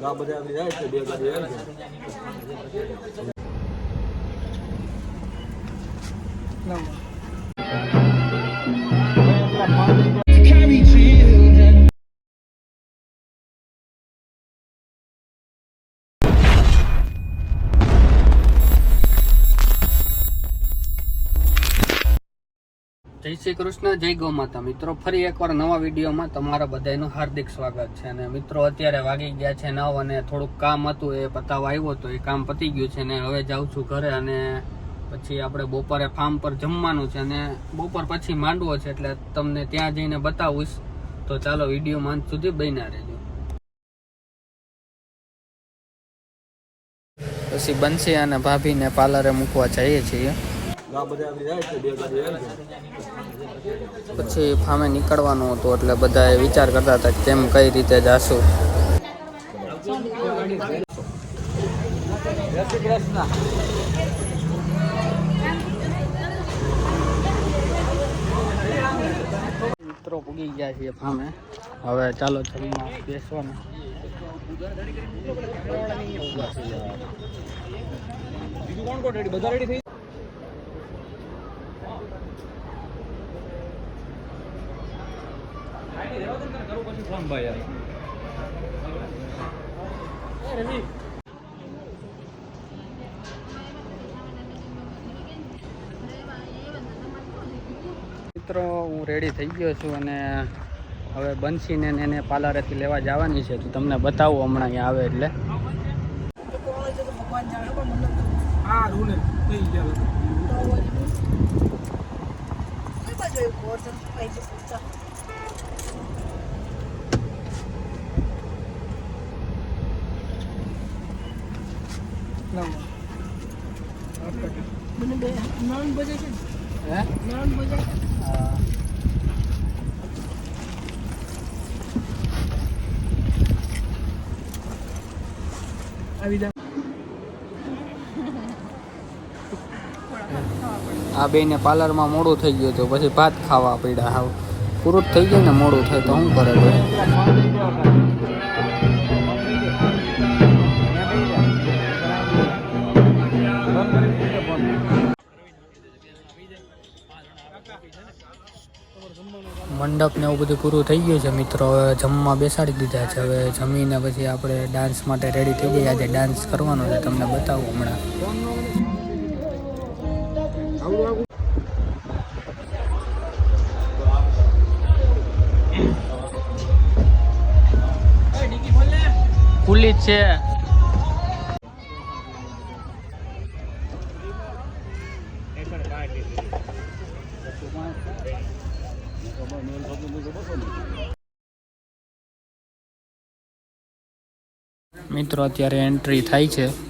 આ બધા જાય છે જય શ્રી કૃષ્ણ, જય ગૌ માતા. મિત્રો, ફરી એકવાર નવા વિડીયોમાં તમારા બધાનું હાર્દિક સ્વાગત છે અને મિત્રો, અત્યારે વાગી ગયા છે નવ અને થોડુંક કામ હતું, એ પતાવવા આવ્યો તો એ કામ પતી ગયું છે ને હવે જાઉં છું ઘરે અને પછી આપણે બપોરે ફાર્મ પર જમવાનું છે અને બપોર પછી માંડવો છે એટલે તમને ત્યાં જઈને બતાવીશ. તો ચાલો વિડીયોમાં અંત સુધી બન્યા રહેજો. પછી બનશે અને ભાભીને પાર્લરે મૂકવા જઈએ છીએ. પછી ફામે નીકળવાનું હતું એટલે બધાએ વિચાર કરતા હતા કેમ કઈ રીતે જાશું. મિત્રો પૂગી ગયા છીએ ફામે. હવે ચાલો જમવા બેસવાનું. બીજું કોણ કોણ રેડી બધા રેડી થઈ મિત્રો, હું રેડી થઈ ગયો છું અને હવે બંસીને એને પાર્લરેથી લેવા જવાની છે. તો તમને બતાવું હમણાં અહીંયા આવે એટલે. હા બે ને. આ બેને પાર્લરમાં મોડું થઈ ગયું હતું, પછી ભાત ખાવા પડ્યા હાવ પૂરું થઈ ગયું ને મોડું થાય તો શું કરે ભાઈ મંડપ ને એવું બધું પૂરું થઈ ગયું છે મિત્રો. હવે જમવા બેસાડી દીધા છે. હવે જમીને પછી આપણે ડાન્સ માટે રેડી થઈ ગયા આજે ડાન્સ કરવાનો છે. તમને બતાવું હમણાં. ખુલ્લી છે. મિત્રો અત્યારે એન્ટ્રી થાય છે.